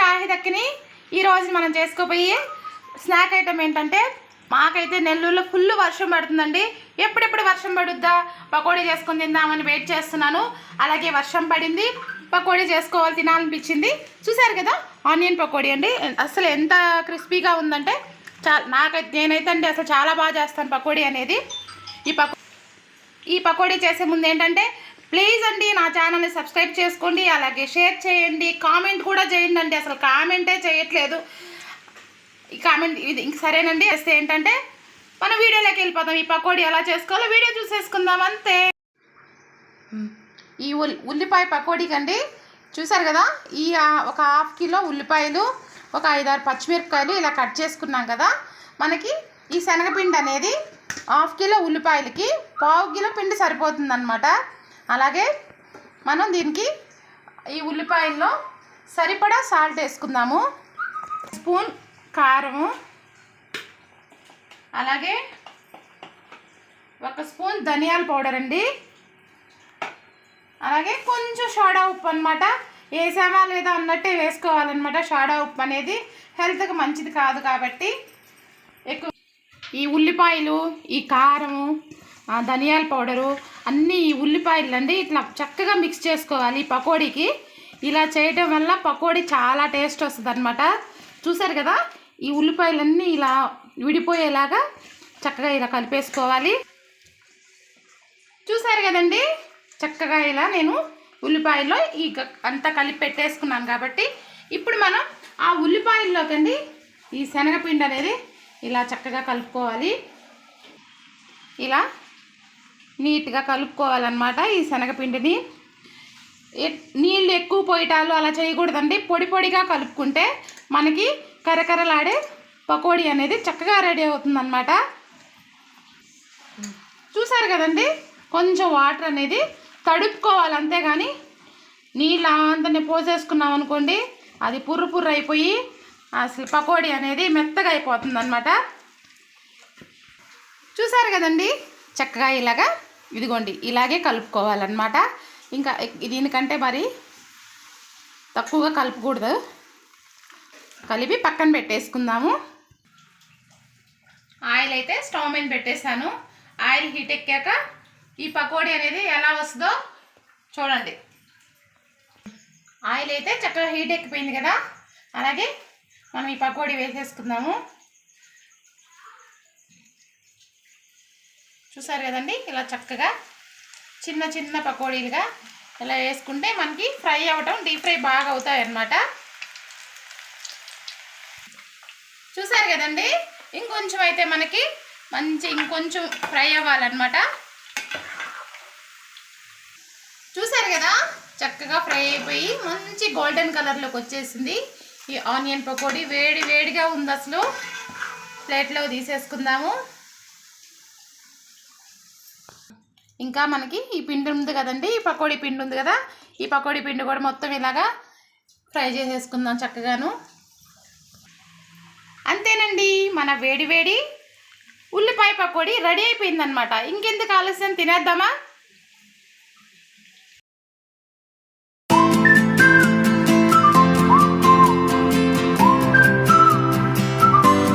షాహిదక్కిని ఈరోజు మనం చేసుకోబోయే స్నాక్ ఐటమ్ ఏంటంటే మాకైతే నెల్లూరులో ఫుల్ వర్షం పడుతుందండి. ఎప్పుడెప్పుడు వర్షం పడుద్దా? పకోడీ చేసుకొని తిందామని వెయిట్ చేస్తున్నాను. అలాగే వర్షం పడింది పకోడీ చేసుకోవాలి తినాలనిపించింది. చూసారు కదా ఆనియన్ పకోడీ అండి. అసలు ఎంత క్రిస్పీగా ఉందంటే చా నాకైతే నేనైతే అండి అసలు చాలా బాగా చేస్తాను పకోడీ అనేది. ఈ పకో ఈ పకోడీ చేసే ముందు ఏంటంటే ప్లీజ్ అండి నా ఛానల్ని సబ్స్క్రైబ్ చేసుకోండి అలాగే షేర్ చేయండి కామెంట్ కూడా చేయండి అండి. అసలు కామెంటే చేయట్లేదు. ఈ కామెంట్ ఇది ఇంక సరేనండి. వస్తే ఏంటంటే మనం వీడియోలోకి వెళ్ళిపోదాం. ఈ పకోడీ ఎలా చేసుకోవాలో వీడియో చూసేసుకుందాం అంతే. ఈ ఉల్లిపాయ పకోడీకి అండి చూసారు కదా ఈ ఒక హాఫ్ కిలో ఉల్లిపాయలు ఒక ఐదారు పచ్చిమిరపకాయలు ఇలా కట్ చేసుకున్నాం కదా. మనకి ఈ శనగపిండి అనేది హాఫ్ కిలో ఉల్లిపాయలకి పావు కిలో పిండి సరిపోతుంది అలాగే మనం దీనికి ఈ ఉల్లిపాయల్లో సరిపడా సాల్ట్ వేసుకుందాము. స్పూన్ కారము అలాగే ఒక స్పూన్ ధనియాల పౌడర్ అండి. అలాగే కొంచెం సోడా ఉప్పు అనమాట వేసామా లేదా అన్నట్టే వేసుకోవాలన్నమాట. సోడా ఉప్పు అనేది హెల్త్కి మంచిది కాదు కాబట్టి ఎక్కువ ఈ ఉల్లిపాయలు ఈ కారము ధనియాల పౌడరు అన్నీ ఈ ఉల్లిపాయలు అండి ఇట్లా చక్కగా మిక్స్ చేసుకోవాలి పకోడీకి. ఇలా చేయటం వల్ల పకోడీ చాలా టేస్ట్ వస్తుంది అనమాట చూసారు కదా ఈ ఉల్లిపాయలన్నీ ఇలా విడిపోయేలాగా చక్కగా ఇలా కలిపేసుకోవాలి. చూసారు కదండి చక్కగా ఇలా నేను ఉల్లిపాయల్లో ఈ అంతా కలిపి పెట్టేసుకున్నాను కాబట్టి ఇప్పుడు మనం ఆ ఉల్లిపాయల్లోకండి ఈ శనగపిండి అనేది ఇలా చక్కగా కలుపుకోవాలి. ఇలా నీట్గా కలుపుకోవాలన్నమాట ఈ శనగపిండిని. ఎ- నీళ్ళు ఎక్కువ పోయటాలు అలా చేయకూడదండి. పొడి పొడిగా కలుపుకుంటే మనకి కరకరలాడే పకోడీ అనేది చక్కగా రెడీ అవుతుందన్నమాట. చూసారు కదండి? కొంచెం వాటర్ అనేది తడుపుకోవాలి అంతేగాని నీళ్ళు అంతనే పోసేసుకున్నాం అనుకోండి అది పుర్రు పుర్రు అయిపోయి అసలు పకోడీ అనేది మెత్తగా అయిపోతుంది అనమాట చూసారు కదండి? చక్కగా ఇలాగా ఇదిగోండి ఇలాగే కలుపుకోవాలన్నమాట. ఇంకా దీనికంటే మరి తక్కువగా కలుపుకూడదు. కలిపి పక్కన పెట్టేసుకుందాము. ఆయిల్ అయితే స్టవ్ మీద పెట్టేశాను. ఆయిల్ హీట్ ఎక్కాక ఈ పకోడీ అనేది ఎలా వస్తుందో చూడండి. ఆయిల్ అయితే చక్కగా హీట్ ఎక్కిపోయింది కదా. అలాగే మనం ఈ పకోడీ వేసేసుకుందాము. చూసారు కదండి? ఇలా చక్కగా చిన్న చిన్న పకోడీలుగా ఇలా వేసుకుంటే మనకి ఫ్రై అవ్వటం డీప్ ఫ్రై బాగా అవుతాయి అన్నమాట. చూసారు కదండి? ఇంకొంచెం అయితే మనకి మంచి ఇంకొంచెం ఫ్రై అవ్వాలన్నమాట. చూసారు కదా? చక్కగా ఫ్రై అయిపోయి మంచి గోల్డెన్ కలర్లోకి వచ్చేసింది ఈ ఆనియన్ పకోడీ. వేడి వేడిగా ఉంది అసలు. ప్లేట్లో తీసేసుకుందాము. ఇంకా మనకి ఈ పిండి ఉంది కదండి ఈ పకోడీ పిండి ఉంది కదా ఈ పకోడీ పిండి కూడా మొత్తం ఇలాగా ఫ్రై చేసేసుకుందాం చక్కగాను. అంతేనండి మన వేడి వేడి ఉల్లిపాయ పకోడీ రెడీ అయిపోయిందనమాట ఇంకెందుకు ఆలస్యం తినేద్దామా?